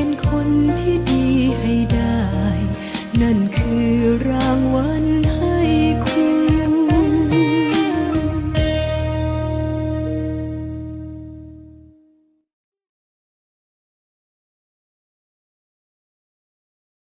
เป็นคนที่